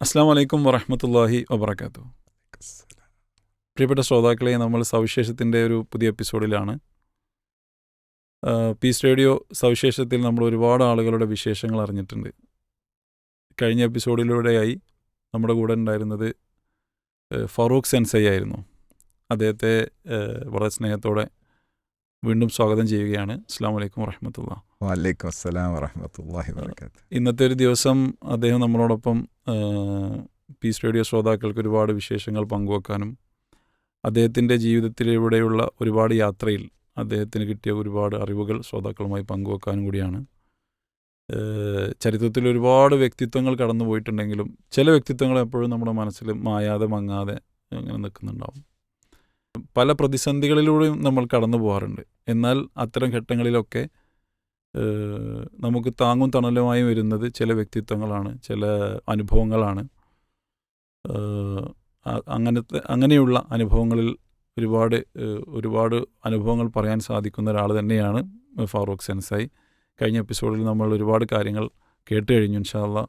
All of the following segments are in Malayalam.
അസ്സാം വലൈക്കും വറഹമത്തല്ലാഹി വബർക്കാത്തു പ്രിയപ്പെട്ട ശ്രോതാക്കളെ നമ്മൾ സവിശേഷത്തിന്റെ ഒരു പുതിയ എപ്പിസോഡിലാണ്. പീസ് റേഡിയോ സവിശേഷത്തിൽ നമ്മൾ ഒരുപാട് ആളുകളുടെ വിശേഷങ്ങൾ അറിഞ്ഞിട്ടുണ്ട്. കഴിഞ്ഞ എപ്പിസോഡിലൂടെയായി നമ്മുടെ കൂടെ ഉണ്ടായിരുന്നത് ഫറൂഖ് സെൻസൈ ആയിരുന്നു. അദ്ദേഹത്തെ വളരെ സ്നേഹത്തോടെ വീണ്ടും സ്വാഗതം ചെയ്യുകയാണ്. അസ്സാം വലൈക്കും വറഹമത്തുള്ള. വലൈക്കും അസ്സലാം വറഹമത്തല്ലാഹി വർക്കാത്ത് ഇന്നത്തെ ഒരു ദിവസം അദ്ദേഹം നമ്മളോടൊപ്പം പീസ് റേഡിയോ ശ്രോതാക്കൾക്ക് ഒരുപാട് വിശേഷങ്ങൾ പങ്കുവെക്കാനും അദ്ദേഹത്തിന്റെ ജീവിതത്തിലൂടെയുള്ള ഒരുപാട് യാത്രയിൽ അദ്ദേഹത്തിന് കിട്ടിയ ഒരുപാട് അറിവുകൾ ശ്രോതാക്കളുമായി പങ്കുവെക്കാനും കൂടിയാണ്. ചരിത്രത്തിൽ ഒരുപാട് വ്യക്തിത്വങ്ങൾ കടന്നു പോയിട്ടുണ്ടെങ്കിലും ചില വ്യക്തിത്വങ്ങൾ എപ്പോഴും നമ്മുടെ മനസ്സിൽ മായാതെ മങ്ങാതെ അങ്ങനെ നിൽക്കുന്നുണ്ടാവും. പല പ്രതിസന്ധികളിലൂടെയും നമ്മൾ കടന്നു പോകാറുണ്ട്. എന്നാൽ അത്തരം ഘട്ടങ്ങളിലൊക്കെ നമുക്ക് താങ്ങും തണലുമായി വരുന്നത് ചില വ്യക്തിത്വങ്ങളാണ് ചില അനുഭവങ്ങളാണ്. അങ്ങനത്തെ അങ്ങനെയുള്ള അനുഭവങ്ങളിൽ ഒരുപാട് ഒരുപാട് അനുഭവങ്ങൾ പറയാൻ സാധിക്കുന്ന ഒരാൾ തന്നെയാണ് ഫാറൂഖ് സെൻസായി. കഴിഞ്ഞ എപ്പിസോഡിൽ നമ്മൾ ഒരുപാട് കാര്യങ്ങൾ കേട്ട് കഴിഞ്ഞു ഇൻഷാല്ല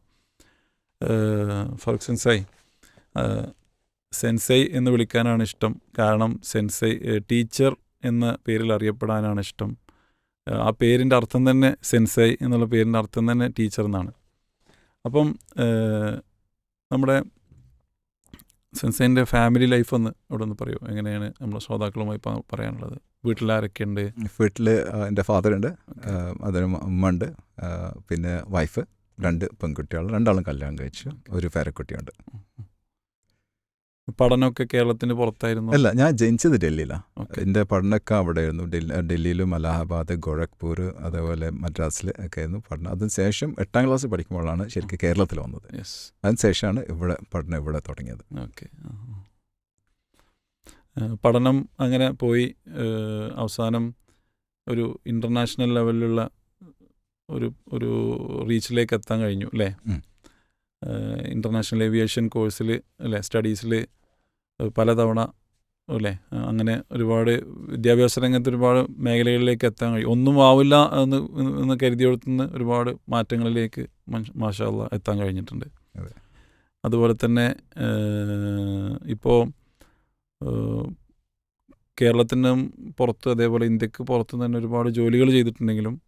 ഫാറൂഖ് സെൻസായി സെൻസൈ എന്ന് വിളിക്കാനാണ് ഇഷ്ടം. കാരണം സെൻസൈ ടീച്ചർ എന്ന പേരിൽ അറിയപ്പെടാനാണ് ഇഷ്ടം. ആ പേരിന്റെ അർത്ഥം തന്നെ സെൻസൈ എന്നുള്ള പേരിന്റെ അർത്ഥം തന്നെ ടീച്ചർ എന്നാണ്. അപ്പം നമ്മുടെ സെൻസൈന്റെ ഫാമിലി ലൈഫ് ഒന്ന് ഇവിടെ ഒന്ന് പറയൂ. എങ്ങനെയാണ് നമ്മുടെ ശ്രോതാക്കളുമായി പറയാനുള്ളത് പറയാനുള്ളത്? വീട്ടിലാരൊക്കെയുണ്ട്? വീട്ടിൽ എന്റെ ഫാദറുണ്ട്. അതിന് അമ്മ ഉണ്ട് പിന്നെ വൈഫ് രണ്ട് പെൺകുട്ടികൾ രണ്ടാളും കല്യാണം കഴിച്ചു. ഒരു പേരക്കുട്ടിയുണ്ട്. പഠനമൊക്കെ കേരളത്തിന് പുറത്തായിരുന്നു? അല്ല ഞാൻ ജനിച്ചത് ഡൽഹിയിലാണ് എന്റെ പഠനമൊക്കെ അവിടെയായിരുന്നു. ഡൽഹി ഡൽഹിയിലും അലഹാബാദ് ഗോരഖ്പൂർ അതേപോലെ മദ്രാസിൽ ഒക്കെ ആയിരുന്നു പഠനം. അതിന് ശേഷം എട്ടാം ക്ലാസ് പഠിക്കുമ്പോഴാണ് ശരിക്കും കേരളത്തിൽ വന്നത്. യെസ്. അതിന് ശേഷമാണ് ഇവിടെ പഠനം ഇവിടെ തുടങ്ങിയത്. ഓക്കെ. പഠനം അങ്ങനെ പോയി അവസാനം ഒരു ഇന്റർനാഷണൽ ലെവലിലുള്ള ഒരു ഒരു റീച്ചിലേക്ക് എത്താൻ കഴിഞ്ഞു അല്ലേ. ഇന്റർനാഷണൽ ഏവിയേഷൻ കോഴ്സിൽ അല്ലേ? സ്റ്റഡീസിൽ പലതവണ അല്ലേ? അങ്ങനെ ഒരുപാട് വിദ്യാഭ്യാസ രംഗത്ത് ഒരുപാട് മേഖലകളിലേക്ക് എത്താൻ കഴിയും. ഒന്നും ആവില്ല എന്ന് എന്ന് കരുതിയെടുത്തുനിന്ന് ഒരുപാട് മാറ്റങ്ങളിലേക്ക് മാഷാല്ല എത്താൻ കഴിഞ്ഞിട്ടുണ്ട്. അതുപോലെ തന്നെ ഇപ്പോൾ കേരളത്തിനും പുറത്ത് അതേപോലെ ഇന്ത്യയ്ക്ക് പുറത്ത് തന്നെ ഒരുപാട് ജോലികൾ ചെയ്തിട്ടുണ്ടെങ്കിലും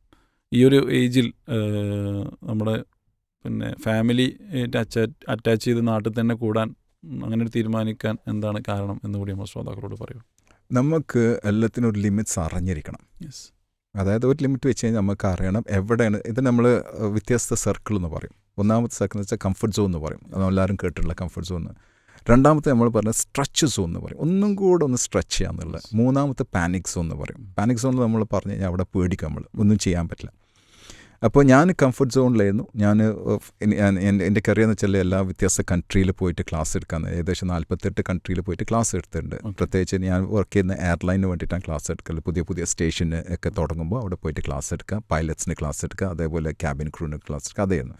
ഈ ഒരു ഏജിൽ നമ്മുടെ പിന്നെ ഫാമിലി അറ്റാച്ച് അറ്റാച്ച് ചെയ്ത് നാട്ടിൽ തന്നെ കൂടാൻ അങ്ങനെ ഒരു തീരുമാനിക്കാൻ എന്താണ് കാരണം എന്ന് കൂടി നമ്മൾ ശ്രോതാക്കളോട് പറയൂ. നമുക്ക് എല്ലാത്തിനും ഒരു ലിമിറ്റ്സ് അറിഞ്ഞിരിക്കണം. യെസ് അതായത് ഒരു ലിമിറ്റ് വെച്ച് കഴിഞ്ഞാൽ നമുക്ക് അറിയണം എവിടെയാണ് ഇത് നമ്മൾ വ്യത്യസ്ത സർക്കിൾ എന്ന് പറയും. ഒന്നാമത്തെ സർക്കിൾ എന്ന് വെച്ചാൽ കംഫർട്ട് സോൺ എന്ന് പറയും. അത് എല്ലാവരും കേട്ടിട്ടുള്ള കംഫർട്ട് സോൺ രണ്ടാമത്തെ നമ്മൾ പറഞ്ഞ സ്ട്രെച്ച് സോൺ എന്ന് പറയും. ഒന്നും കൂടെ ഒന്ന് സ്ട്രെച്ച് ചെയ്യാന്നുള്ളത്. മൂന്നാമത്തെ പാനിക് സോൺ എന്ന് പറയും. പാനിക് സോണിൽ നമ്മൾ പറഞ്ഞു കഴിഞ്ഞാൽ അവിടെ പേടിക്കാം നമ്മൾ. ഒന്നും ചെയ്യാൻ പറ്റില്ല. അപ്പോൾ ഞാൻ കംഫർട്ട് സോണിലായിരുന്നു ഞാൻ എന്റെ കരിയർ എന്ന് വെച്ചാൽ എല്ലാ വ്യത്യസ്ത കൺട്രിയിൽ പോയിട്ട് ക്ലാസ് എടുക്കാൻ ഏകദേശം നാൽപ്പത്തെട്ട് കൺട്രിയിൽ പോയിട്ട് ക്ലാസ് എടുത്തിട്ടുണ്ട്. പ്രത്യേകിച്ച് ഞാൻ വർക്ക് ചെയ്യുന്ന എയർലൈനിന് വേണ്ടിയിട്ടാണ് ക്ലാസ് എടുക്കൽ പുതിയ പുതിയ സ്റ്റേഷന് ഒക്കെ തുടങ്ങുമ്പോൾ അവിടെ പോയിട്ട് ക്ലാസ് എടുക്കുക. പൈലറ്റ്സിന് ക്ലാസ് എടുക്കുക. അതേപോലെ ക്യാബിൻ ക്രൂവിന് ക്ലാസ് എടുക്കുക. അതായിരുന്നു.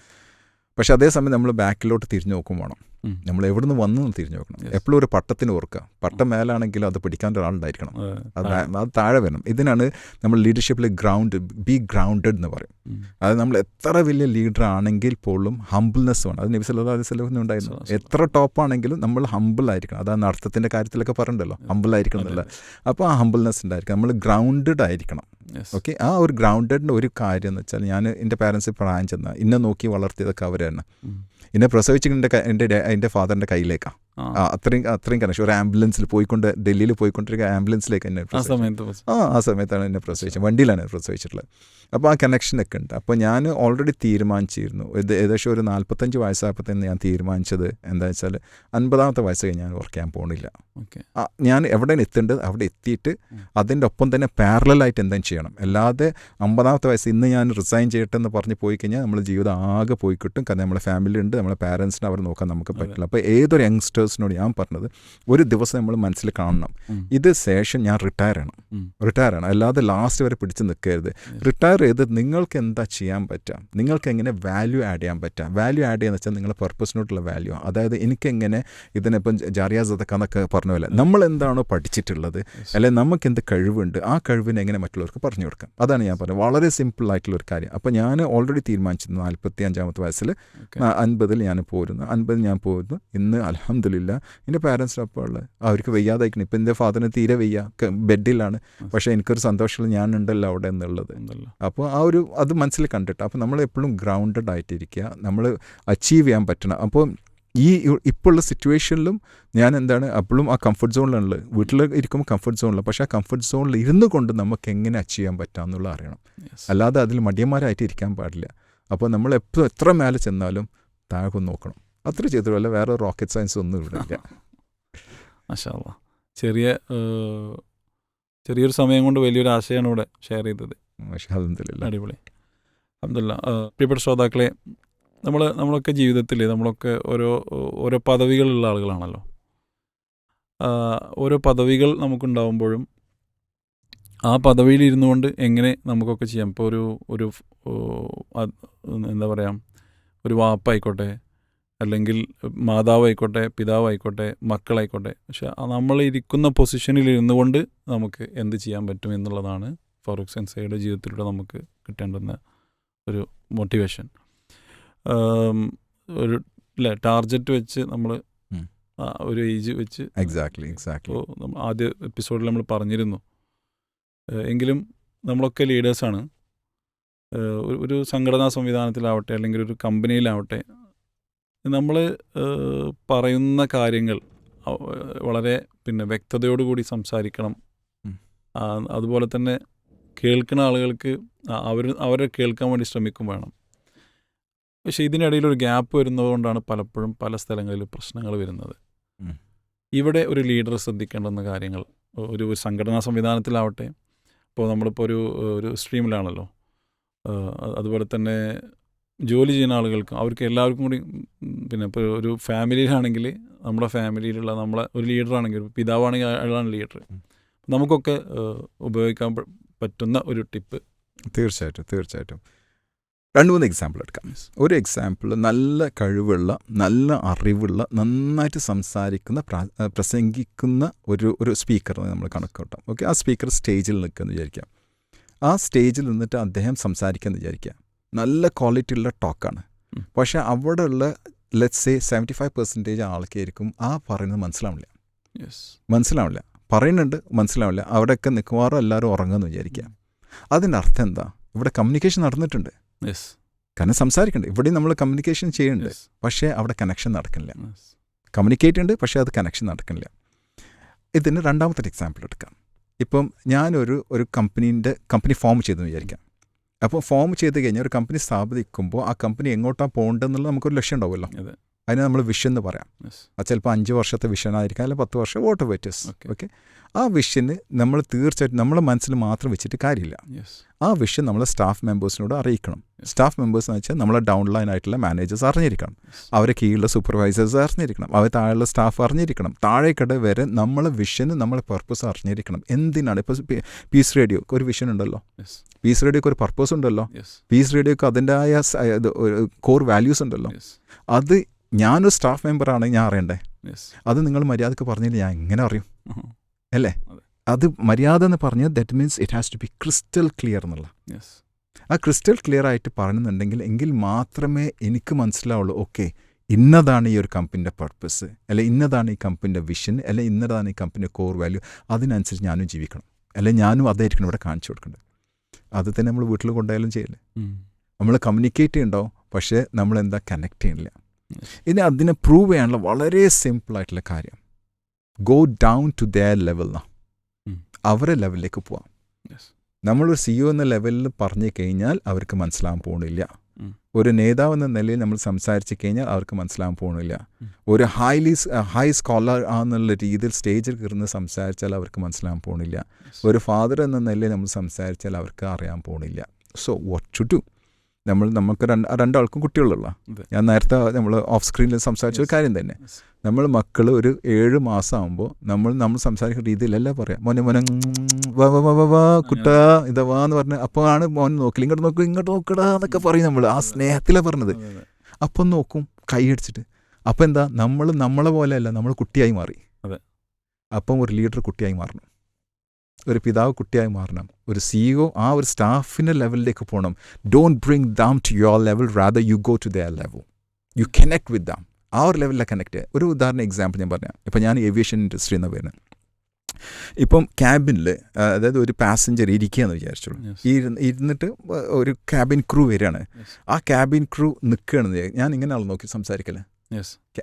പക്ഷേ അതേസമയം നമ്മൾ ബാക്കിലോട്ട് തിരിഞ്ഞു നോക്കും വേണം. നമ്മൾ എവിടെ നിന്ന് വന്നു തിരിഞ്ഞു നോക്കണം. എപ്പോഴും ഒരു പട്ടത്തിന് ഓർക്കുക. പട്ടം മേലാണെങ്കിലും അത് പിടിക്കാൻ ഒരാളുണ്ടായിരിക്കണം. അത്. അത് താഴെ. വരണം. ഇതിനാണ് നമ്മൾ ലീഡർഷിപ്പിൽ ഗ്രൗണ്ട് ബി ഗ്രൗണ്ടഡ് എന്ന് പറയും. അത് നമ്മൾ എത്ര വലിയ ലീഡർ ആണെങ്കിൽ പോലും ഹംബിൾനെസ് വേണം. അത് നബി സല്ലല്ലാഹു അലൈഹി വസല്ലം ഉണ്ടായിരുന്നു. എത്ര ടോപ്പ് ആണെങ്കിലും നമ്മൾ ഹംബിൾ ആയിരിക്കണം. അതാണ് അർത്ഥത്തിന്റെ കാര്യത്തിലൊക്കെ പറയണ്ടല്ലോ ഹംബിൾ ആയിരിക്കണം എന്നല്ല അപ്പോൾ ആ ഹംബിൾനെസ് ഉണ്ടായിരിക്കണം. നമ്മൾ ഗ്രൗണ്ടഡ് ആയിരിക്കണം. ഓക്കെ ആ ഒരു ഗ്രൗണ്ടഡിന്റെ ഒരു കാര്യം എന്ന് വെച്ചാൽ ഞാൻ എന്റെ പാരൻസ് പ്രായം ചെന്ന ഇന്നെ നോക്കി വളർത്തിയതൊക്കെ അവരാണ്. എന്നെ പ്രസവിച്ചിട്ട് എന്റെ എന്റെ ഫാദറിന്റെ കയ്യിലേക്കാണ് അത്രയും അത്രയും കണക്ഷൻ ഒരു ആംബുലൻസിൽ പോയിക്കൊണ്ട് ഡൽഹിയിൽ പോയിക്കൊണ്ടിരിക്കുക ആംബുലൻസിലേക്ക് എന്നെ ആ സമയത്ത് ആ ആ സമയത്താണ് എന്നെ പ്രസവിച്ചത്. വണ്ടിയിലാണ് പ്രസവിച്ചിട്ടുള്ളത്. അപ്പോൾ ആ കണക്ഷനൊക്കെ ഉണ്ട്. അപ്പോൾ ഞാൻ ഓൾറെഡി തീരുമാനിച്ചിരുന്നു. ഇത് ഏകദേശം ഒരു നാൽപ്പത്തഞ്ച് വയസ്സായപ്പോൾ തന്നെ ഞാൻ തീരുമാനിച്ചത് എന്താ വെച്ചാൽ അൻപതാമത്തെ വയസ്സ് കഴിഞ്ഞ് ഞാൻ വർക്ക് ചെയ്യാൻ പോകണില്ല ഞാൻ എവിടെയാണ് എത്തേണ്ടത്? അവിടെ എത്തിയിട്ട് അതിന്റെ ഒപ്പം തന്നെ പാരലായിട്ട് എന്തെങ്കിലും ചെയ്യണം. അല്ലാതെ അമ്പതാമത്തെ വയസ്സ് ഇന്ന് ഞാൻ റിസൈൻ ചെയ്യട്ടെ എന്ന് പറഞ്ഞ് പോയി കഴിഞ്ഞാൽ നമ്മൾ ജീവിതം ആകെ പോയി കിട്ടും. കാരണം നമ്മളെ ഫാമിലി ഉണ്ട് നമ്മളെ പാരൻസിനെ അവർ നോക്കാൻ നമുക്ക് പറ്റില്ല. അപ്പോൾ ഏതൊരു യങ്സ്റ്റേഴ്സിനോട് ഞാൻ പറഞ്ഞത് ഒരു ദിവസം നമ്മൾ മനസ്സിൽ കാണണം. ഇത് ശേഷം ഞാൻ റിട്ടയർ ഉം. റിട്ടയർ ആണ് അല്ലാതെ ലാസ്റ്റ് വരെ പിടിച്ച് നിൽക്കരുത്. റിട്ടയർ ചെയ്ത് നിങ്ങൾക്ക് എന്താ ചെയ്യാൻ പറ്റുക നിങ്ങൾക്ക് എങ്ങനെ വാല്യൂ ആഡ് ചെയ്യാൻ പറ്റുക വാല്യൂ ആഡ് ചെയ്യാന്ന് വെച്ചാൽ നിങ്ങളുടെ പർപ്പസിനോട്ടുള്ള വാല്യൂ അതായത് എനിക്കെങ്ങനെ ഇതിനിപ്പം ജാറിയാ സദക്കാന്നൊക്കെ പറഞ്ഞ പോലെ. നമ്മൾ എന്താണോ പഠിച്ചിട്ടുള്ളത് അല്ലെങ്കിൽ നമുക്ക് എന്ത് കഴിവുണ്ട് ആ കഴിവിനെ എങ്ങനെ മറ്റുള്ളവർക്ക് പറഞ്ഞു കൊടുക്കാം? അതാണ് ഞാൻ പറഞ്ഞത്. വളരെ സിമ്പിൾ ആയിട്ടുള്ള ഒരു കാര്യം. അപ്പോൾ ഞാൻ ഓൾറെഡി തീരുമാനിച്ചിരുന്നു നാൽപ്പത്തി അഞ്ചാമത്തെ വയസ്സിൽ. അൻപതിൽ ഞാൻ പോരുന്നു. അൻപതിൽ ഞാൻ പോരുന്നു. ഇന്ന് അലഹമില്ല എന്റെ പാരൻസിനൊപ്പം ഉള്ളത് അവർക്ക് വയ്യാതായിരിക്കണം ഇപ്പം എന്റെ ഫാദറിന് തീരെ വയ്യ. ബെഡിലാണ്. പക്ഷേ എനിക്കൊരു സന്തോഷമുള്ള ഞാനുണ്ടല്ലോ അവിടെ എന്നുള്ളത്. അപ്പോൾ ആ ഒരു അത് മനസ്സിൽ കണ്ടിട്ട് അപ്പോൾ നമ്മൾ എപ്പോഴും ഗ്രൗണ്ടഡ് ആയിട്ടിരിക്കുക. നമ്മൾ അച്ചീവ് ചെയ്യാൻ പറ്റണം. അപ്പോൾ ഈ ഇപ്പോഴുള്ള സിറ്റുവേഷനിലും ഞാൻ എന്താണ് അപ്പോഴും ആ കംഫർട്ട് സോണിലുള്ളത് വീട്ടിൽ ഇരിക്കുമ്പോൾ കംഫർട്ട് സോണിലാണ് പക്ഷേ ആ കംഫർട്ട് സോണിൽ ഇരുന്നു കൊണ്ട് നമുക്ക് എങ്ങനെ അച്ചീവ് ചെയ്യാൻ പറ്റാമെന്നുള്ള അറിയണം. അല്ലാതെ അതിൽ മടിയന്മാരായിട്ട് ഇരിക്കാൻ പാടില്ല. അപ്പോൾ നമ്മൾ എപ്പോൾ എത്ര മേലെ ചെന്നാലും താഴെ നോക്കണം. അത്ര ചെയ്തിട്ടല്ല വേറെ റോക്കറ്റ് സയൻസ് ഒന്നും ഇവിടെ ഇല്ല. മാഷാ. ചെറിയ ചെറിയൊരു സമയം കൊണ്ട് വലിയൊരു ആശയമാണ് ഇവിടെ ഷെയർ ചെയ്തത്. അടിപൊളി. അബ്ദുല്ല പ്രിയപ്പെട്ട ശ്രോതാക്കളെ നമ്മൾ നമ്മളൊക്കെ ജീവിതത്തിൽ നമ്മളൊക്കെ ഓരോ ഓരോ പദവികളുള്ള ആളുകളാണല്ലോ. ഓരോ പദവികൾ നമുക്കുണ്ടാവുമ്പോഴും ആ പദവിയിൽ ഇരുന്നു കൊണ്ട് എങ്ങനെ നമുക്കൊക്കെ ചെയ്യാം? ഇപ്പോൾ ഒരു ഒരു എന്താ പറയുക ഒരു വാപ്പായിക്കോട്ടെ അല്ലെങ്കിൽ മാതാവായിക്കോട്ടെ പിതാവായിക്കോട്ടെ മക്കളായിക്കോട്ടെ പക്ഷെ നമ്മൾ ഇരിക്കുന്ന പൊസിഷനിൽ ഇരുന്നു കൊണ്ട് നമുക്ക് എന്ത് ചെയ്യാൻ പറ്റും എന്നുള്ളതാണ് ഫറൂഖ് സെൻസയുടെ ജീവിതത്തിലൂടെ നമുക്ക് കിട്ടേണ്ടുന്ന ഒരു മോട്ടിവേഷൻ ഒരു അല്ലേ ടാർജറ്റ് വെച്ച് നമ്മൾ ഒരു ഏജ് വെച്ച് എക്സാക്ട്ലി എക്സാക്ട്ലി നമ്മൾ ആദ്യ എപ്പിസോഡിൽ നമ്മൾ പറഞ്ഞിരുന്നു. എങ്കിലും നമ്മളൊക്കെ ലീഡേഴ്സാണ് ഒരു സംഘടനാ സംവിധാനത്തിലാവട്ടെ അല്ലെങ്കിൽ ഒരു കമ്പനിയിലാവട്ടെ നമ്മൾ പറയുന്ന കാര്യങ്ങൾ വളരെ പിന്നെ വ്യക്തതയോടുകൂടി സംസാരിക്കണം. അതുപോലെ തന്നെ കേൾക്കുന്ന ആളുകൾക്ക് അവർ അവരെ കേൾക്കാൻ വേണ്ടി ശ്രമിക്കും വേണം. പക്ഷേ ഇതിനിടയിൽ ഒരു ഗ്യാപ്പ് വരുന്നതുകൊണ്ടാണ് പലപ്പോഴും പല സ്ഥലങ്ങളിൽ പ്രശ്നങ്ങൾ വരുന്നത്. ഇവിടെ ഒരു ലീഡർ ശ്രദ്ധിക്കേണ്ടുന്ന കാര്യങ്ങൾ ഒരു ഒരു സംഘടനാ സംവിധാനത്തിലാവട്ടെ. ഇപ്പോൾ നമ്മളിപ്പോൾ ഒരു ഒരു സ്ട്രീമിലാണല്ലോ. അതുപോലെ തന്നെ ജോലി ചെയ്യുന്ന ആളുകൾക്കും അവർക്ക് എല്ലാവർക്കും കൂടി പിന്നെ ഇപ്പോൾ ഒരു ഫാമിലിയിലാണെങ്കിൽ നമ്മുടെ ഫാമിലിയിലുള്ള നമ്മളെ ഒരു ലീഡറാണെങ്കിൽ ഒരു പിതാവാണെങ്കിൽ അയാളാണ് ലീഡർ. നമുക്കൊക്കെ ഉപയോഗിക്കാൻ പറ്റുന്ന ഒരു ടിപ്പ് തീർച്ചയായിട്ടും തീർച്ചയായിട്ടും. രണ്ട് മൂന്ന് എക്സാമ്പിൾ എടുക്കാം. ഒരു എക്സാമ്പിൾ നല്ല കഴിവുള്ള നല്ല അറിവുള്ള നന്നായിട്ട് സംസാരിക്കുന്ന പ്ര- പ്രസംഗിക്കുന്ന ഒരു ഒരു സ്പീക്കറിനെ നമ്മൾ കണക്കൂട്ടാം ഓക്കെ ആ സ്പീക്കർ സ്റ്റേജിൽ നിൽക്കുമെന്ന് വിചാരിക്കാം. ആ സ്റ്റേജിൽ നിന്നിട്ട് അദ്ദേഹം സംസാരിക്കാമെന്ന് വിചാരിക്കുക നല്ല ക്വാളിറ്റി ഉള്ള ടോക്കാണ് പക്ഷെ പക്ഷേ അവിടെ ഉള്ള let's say seventy five percentage ആൾക്കായിരിക്കും ആ പറയുന്നത് മനസ്സിലാവില്ല. യെസ് മനസ്സിലാവില്ല. പറയുന്നുണ്ട് മനസ്സിലാവില്ല. അവിടെയൊക്കെ മിക്കവാറും എല്ലാവരും ഉറങ്ങുമെന്ന് വിചാരിക്കുക. അതിന്റെ അർത്ഥം എന്താ? ഇവിടെ കമ്മ്യൂണിക്കേഷൻ നടന്നിട്ടുണ്ട്. യെസ് കാരണം സംസാരിക്കണ്ട. ഇവിടെ നമ്മൾ കമ്മ്യൂണിക്കേഷൻ ചെയ്യുന്നുണ്ട്. പക്ഷേ അവിടെ കണക്ഷൻ നടക്കുന്നില്ല. കമ്മ്യൂണിക്കേറ്റ് ഉണ്ട് പക്ഷേ അത് കണക്ഷൻ നടക്കുന്നില്ല. ഇതിന് രണ്ടാമത്തെ എക്സാമ്പിൾ എടുക്കാം. ഇപ്പം ഞാനൊരു ഒരു കമ്പനീന്റെ കമ്പനി ഫോം ചെയ്തെന്ന് വിചാരിക്കാം. അപ്പോൾ ഫോം ചെയ്ത് കഴിഞ്ഞാൽ ഒരു കമ്പനി സ്ഥാപിക്കുമ്പോൾ ആ കമ്പനി എങ്ങോട്ടാണ് പോകേണ്ടതെന്നുള്ള നമുക്കൊരു ലക്ഷ്യം ഉണ്ടാവുമല്ലോ. അതെ. അതിനെ നമ്മൾ വിഷൻ എന്ന് പറയാം. അത് ചിലപ്പോൾ അഞ്ച് വർഷത്തെ വിഷൻ ആയിരിക്കാം അല്ലെങ്കിൽ പത്ത് വർഷം വോട്ട് വെറ്റസ് ഓക്കെ ആ വിഷന് നമ്മൾ തീർച്ചയായിട്ടും നമ്മളെ മനസ്സിൽ മാത്രം വെച്ചിട്ട് കാര്യമില്ല. ആ വിഷൻ നമ്മൾ സ്റ്റാഫ് മെമ്പേഴ്സിനോട് അറിയിക്കണം. സ്റ്റാഫ് മെമ്പേഴ്സ് എന്ന് വെച്ചാൽ നമ്മളെ ഡൗൺലൈൻ ആയിട്ടുള്ള മാനേജേഴ്സ് അറിഞ്ഞിരിക്കണം. അവരെ കീഴിലുള്ള സൂപ്പർവൈസേഴ്സ് അറിഞ്ഞിരിക്കണം. അവർ താഴെയുള്ള സ്റ്റാഫ് അറിഞ്ഞിരിക്കണം. താഴേക്കട വരെ നമ്മളെ വിഷന് നമ്മളെ പർപ്പസ് അറിഞ്ഞിരിക്കണം. എന്തിനാണ്? ഇപ്പോൾ പീസ് റേഡിയോക്ക് ഒരു വിഷൻ ഉണ്ടല്ലോ. പീസ് റേഡിയോക്ക് ഒരു പർപ്പസ് ഉണ്ടല്ലോ. പീസ് റേഡിയോക്ക് അതിന്റെതായ കോർ വാല്യൂസ് ഉണ്ടല്ലോ. അത് ഞാനൊരു സ്റ്റാഫ് മെമ്പറാണ് ഞാൻ അറിയണ്ടേ? അത് നിങ്ങൾ മര്യാദയ്ക്ക് പറഞ്ഞില്ല? ഞാൻ എങ്ങനെ അറിയും? അല്ലേ? അത്. മര്യാദ എന്ന് പറഞ്ഞാൽ that means it has to be crystal clear എന്നുള്ള. യെസ് ആ ക്രിസ്റ്റൽ ക്ലിയർ ആയിട്ട് പറയുന്നുണ്ടെങ്കിൽ എങ്കിൽ മാത്രമേ എനിക്ക് മനസ്സിലാവുള്ളൂ ഓക്കെ ഇന്നതാണ് ഈ ഒരു കമ്പനിന്റെ പർപ്പസ് അല്ലെ ഇന്നതാണ് ഈ കമ്പനിന്റെ വിഷൻ അല്ലെ ഇന്നതാണ് ഈ കമ്പനിയുടെ കോർ വാല്യൂ അതിനനുസരിച്ച് ഞാനും ജീവിക്കണം അല്ലെ ഞാനും അതായിരിക്കണം ഇവിടെ കാണിച്ചു കൊടുക്കേണ്ടത്. അത് തന്നെ നമ്മൾ വീട്ടിൽ കൊണ്ടായാലും ചെയ്യില്ല. നമ്മൾ കമ്മ്യൂണിക്കേറ്റ് ചെയ്യണ്ടാവും പക്ഷേ നമ്മൾ എന്താ കണക്ട് ചെയ്യണില്ല. ഇനി അതിനെ പ്രൂവ് ചെയ്യാനുള്ള വളരെ സിമ്പിളായിട്ടുള്ള കാര്യം. Go down to their level എന്നാ അവരുടെ അവരെ ലെവലിലേക്ക് പോവാം. നമ്മൾ സി ഒ എന്ന ലെവലിൽ പറഞ്ഞു കഴിഞ്ഞാൽ അവർക്ക് മനസ്സിലാകാൻ പോകണില്ല. ഒരു നേതാവ് എന്ന നിലയിൽ നമ്മൾ സംസാരിച്ചു കഴിഞ്ഞാൽ അവർക്ക് മനസ്സിലാകാൻ പോകണില്ല. ഒരു ഹൈലി ഹൈ സ്കോളർ ആണെന്നുള്ള രീതിയിൽ സ്റ്റേജിൽ കയറുന്ന സംസാരിച്ചാൽ അവർക്ക് മനസ്സിലാകാൻ പോകണില്ല ഒരു ഫാദർ എന്ന നിലയിൽ നമ്മൾ സംസാരിച്ചാൽ അവർക്ക് അറിയാൻ പോകണില്ല സോ വാട്ട് ടു ഡു നമ്മൾ നമുക്ക് രണ്ട് രണ്ടാൾക്കും കുട്ടികളുള്ള. ഞാൻ നേരത്തെ നമ്മൾ ഓഫ് സ്ക്രീനിൽ സംസാരിച്ച ഒരു. കാര്യം തന്നെ. നമ്മൾ മക്കൾ ഒരു ഏഴ് മാസം ആകുമ്പോൾ നമ്മൾ നമ്മൾ സംസാരിക്കുന്ന രീതിയിലല്ല പറയാം. മോനെ മോനെ വാ വാ വാ വാ കുട്ടാ ഇതാ വാ എന്ന് പറഞ്ഞ് അപ്പോൾ ആണ് മോൻ നോക്കില്ല ഇങ്ങോട്ട് നോക്കും ഇങ്ങോട്ട് നോക്കടാ എന്നൊക്കെ പറയും നമ്മൾ ആ സ്നേഹത്തിലാണ് പറഞ്ഞത്. അപ്പം നോക്കും കൈയടിച്ചിട്ട് അപ്പം എന്താ നമ്മൾ നമ്മളെ പോലെയല്ല നമ്മൾ കുട്ടിയായി മാറി. അതെ. അപ്പം ഒരു ലീഡർ കുട്ടിയായി മാറണം. ഒരു പിതാവ് കുട്ടിയായി മാറണം. ഒരു സിഇഒ ആ ഒരു സ്റ്റാഫിന്റെ ലെവലിലേക്ക് പോകണം don't bring them to your level rather you go to their level you connect with them ആ ഒരു ലെവലിലാണ് കണക്ട് ചെയ്യുക ഒരു ഉദാഹരണ എക്സാമ്പിൾ ഞാൻ പറഞ്ഞു ഇപ്പം ഞാൻ ഏവിയേഷൻ ഇൻഡസ്ട്രി എന്ന് പറയുന്നത് ഇപ്പം ക്യാബിനിൽ അതായത് ഒരു പാസഞ്ചർ ഇരിക്കുകയെന്ന് വിചാരിച്ചോളൂ. ഇരുന്നിട്ട് ഒരു ക്യാബിൻ ക്രൂ വരികയാണ്. ആ ക്യാബിൻ ക്രൂ നിൽക്കുകയാണെന്ന് ഞാൻ ഞാൻ ആൾ നോക്കി സംസാരിക്കല്ലേ